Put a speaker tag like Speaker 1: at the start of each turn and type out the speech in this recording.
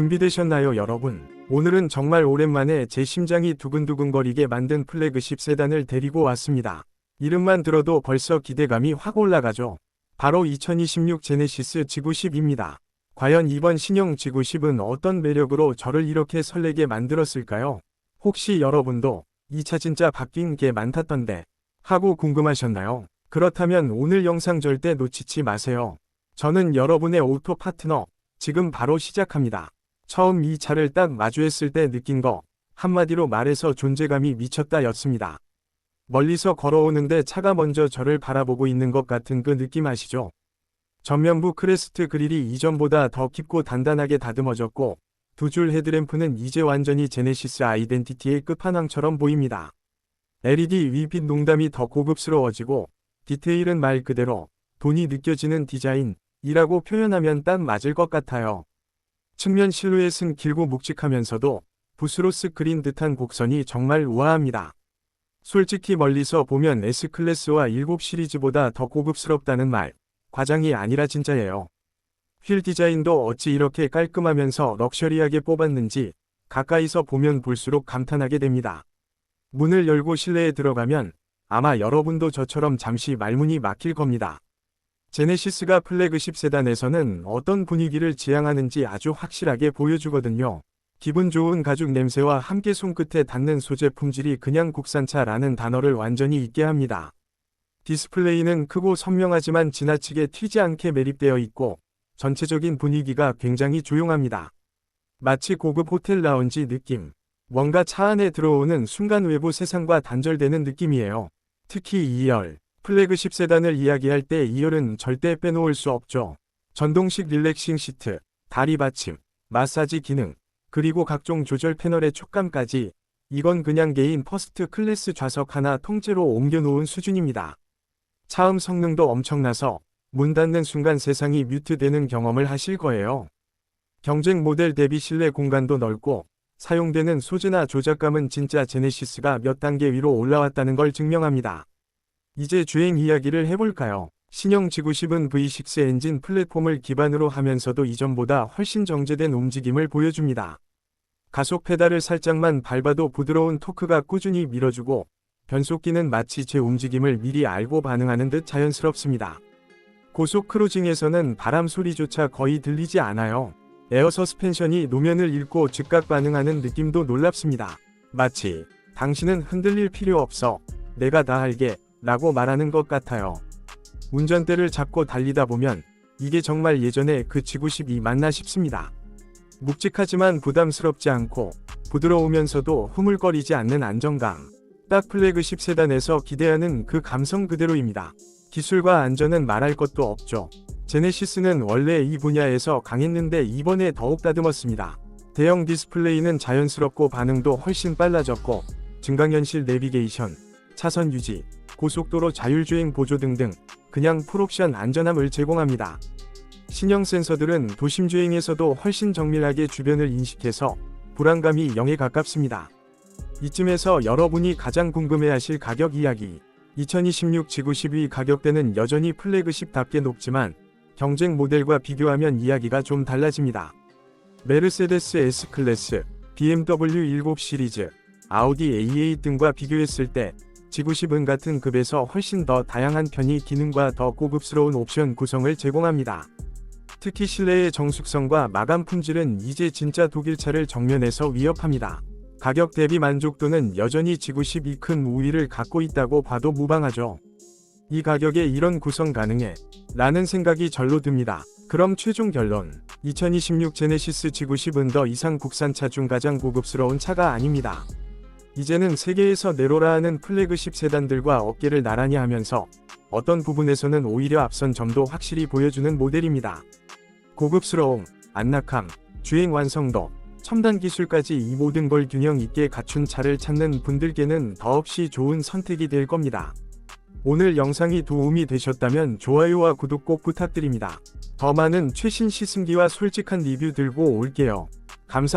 Speaker 1: 준비되셨나요, 여러분? 오늘은 정말 오랜만에 제 심장이 두근두근거리게 만든 플래그십 세단을 데리고 왔습니다. 이름만 들어도 벌써 기대감이 확 올라가죠. 바로 2026 제네시스 G90입니다. 과연 이번 신형 G90은 어떤 매력으로 저를 이렇게 설레게 만들었을까요? 혹시 여러분도 이 차 진짜 바뀐 게 많다던데 하고 궁금하셨나요? 그렇다면 오늘 영상 절대 놓치지 마세요. 저는 여러분의 오토 파트너 지금 바로 시작합니다. 처음 이 차를 딱 마주했을 때 느낀 거 한마디로 말해서 존재감이 미쳤다 였습니다. 멀리서 걸어오는데 차가 먼저 저를 바라보고 있는 것 같은 그 느낌 아시죠? 전면부 크레스트 그릴이 이전보다 더 깊고 단단하게 다듬어졌고 두 줄 헤드램프는 이제 완전히 제네시스 아이덴티티의 끝판왕처럼 보입니다. LED 위빛 농담이 더 고급스러워지고 디테일은 말 그대로 돈이 느껴지는 디자인이라고 표현하면 딱 맞을 것 같아요. 측면 실루엣은 길고 묵직하면서도 쓱 그린 듯한 곡선이 정말 우아합니다. 솔직히 멀리서 보면 S클래스와 7 시리즈보다 더 고급스럽다는 말, 과장이 아니라 진짜예요. 휠 디자인도 어찌 이렇게 깔끔하면서 럭셔리하게 뽑았는지 가까이서 보면 볼수록 감탄하게 됩니다. 문을 열고 실내에 들어가면 아마 여러분도 저처럼 잠시 말문이 막힐 겁니다. 제네시스가 플래그십 세단에서는 어떤 분위기를 지향하는지 아주 확실하게 보여주거든요. 기분 좋은 가죽 냄새와 함께 손끝에 닿는 소재 품질이 그냥 국산차라는 단어를 완전히 잊게 합니다. 디스플레이는 크고 선명하지만 지나치게 튀지 않게 매립되어 있고 전체적인 분위기가 굉장히 조용합니다. 마치 고급 호텔 라운지 느낌. 뭔가 차 안에 들어오는 순간 외부 세상과 단절되는 느낌이에요. 특히 2열, 플래그십 세단을 이야기할 때 2열은 절대 빼놓을 수 없죠. 전동식 릴렉싱 시트, 다리 받침, 마사지 기능, 그리고 각종 조절 패널의 촉감까지 이건 그냥 개인 퍼스트 클래스 좌석 하나 통째로 옮겨놓은 수준입니다. 차음 성능도 엄청나서 문 닫는 순간 세상이 뮤트되는 경험을 하실 거예요. 경쟁 모델 대비 실내 공간도 넓고 사용되는 소재나 조작감은 진짜 제네시스가 몇 단계 위로 올라왔다는 걸 증명합니다. 이제 주행 이야기를 해볼까요? 신형 G90은 V6 엔진 플랫폼을 기반으로 하면서도 이전보다 훨씬 정제된 움직임을 보여줍니다. 가속 페달을 살짝만 밟아도 부드러운 토크가 꾸준히 밀어주고 변속기는 마치 제 움직임을 미리 알고 반응하는 듯 자연스럽습니다. 고속 크루징에서는 바람 소리조차 거의 들리지 않아요. 에어 서스펜션이 노면을 읽고 즉각 반응하는 느낌도 놀랍습니다. 마치 당신은 흔들릴 필요 없어. 내가 다 할게. 라고 말하는 것 같아요. 운전대를 잡고 달리다 보면 이게 정말 예전에 그 G90이 맞나 싶습니다. 묵직하지만 부담스럽지 않고 부드러우면서도 흐물거리지 않는 안정감. 딱 플래그십 세단에서 기대하는 그 감성 그대로입니다. 기술과 안전은 말할 것도 없죠. 제네시스는 원래 이 분야에서 강했는데 이번에 더욱 다듬었습니다. 대형 디스플레이는 자연스럽고 반응도 훨씬 빨라졌고 증강현실 내비게이션, 차선 유지, 고속도로 자율주행 보조 등등 그냥 풀옵션 안전함을 제공합니다. 신형 센서들은 도심 주행에서도 훨씬 정밀하게 주변을 인식해서 불안감이 0에 가깝습니다. 이쯤에서 여러분이 가장 궁금해하실 가격 이야기. 2026 G92 가격대는 여전히 플래그십답게 높지만 경쟁 모델과 비교하면 이야기가 좀 달라집니다. 메르세데스 S클래스, BMW 7 시리즈, 아우디 A8 등과 비교했을 때 G90은 같은 급에서 훨씬 더 다양한 편의 기능과 더 고급스러운 옵션 구성을 제공합니다. 특히 실내의 정숙성과 마감 품질은 이제 진짜 독일차를 정면에서 위협합니다. 가격 대비 만족도는 여전히 G90이 큰 우위를 갖고 있다고 봐도 무방하죠. 이 가격에 이런 구성 가능해? 라는 생각이 절로 듭니다. 그럼 최종 결론. 2026 제네시스 G90은 더 이상 국산차 중 가장 고급스러운 차가 아닙니다. 이제는 세계에서 내로라 하는 플래그십 세단들과 어깨를 나란히 하면서 어떤 부분에서는 오히려 앞선 점도 확실히 보여주는 모델입니다. 고급스러움, 안락함, 주행 완성도, 첨단 기술까지 이 모든 걸 균형 있게 갖춘 차를 찾는 분들께는 더없이 좋은 선택이 될 겁니다. 오늘 영상이 도움이 되셨다면 좋아요와 구독 꼭 부탁드립니다. 더 많은 최신 시승기와 솔직한 리뷰 들고 올게요. 감사합니다.